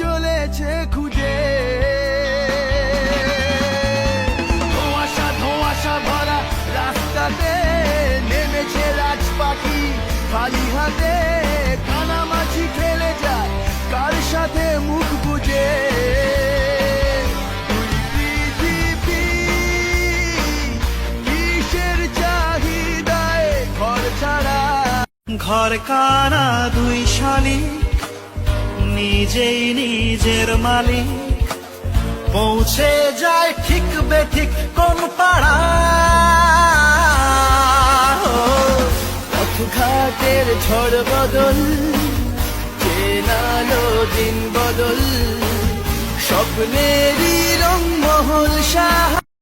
চলেছে খুঁজে। ধোঁয়াশা ধোঁয়াশা ভরা রাস্তাতে নেমেছে রাজপাখি খালি হাতে। কানামাছি খেলে যায়, কার সাথে মুখ বুঝে ঘর কানা দুই সা নিজেই নিজের মালিক। পৌঁছে যায় ঠিক বেঠিক কোন পাড়া। পথঘাটের ঝড় বদল কেনালো দিন বদল। স্বপ্নেরই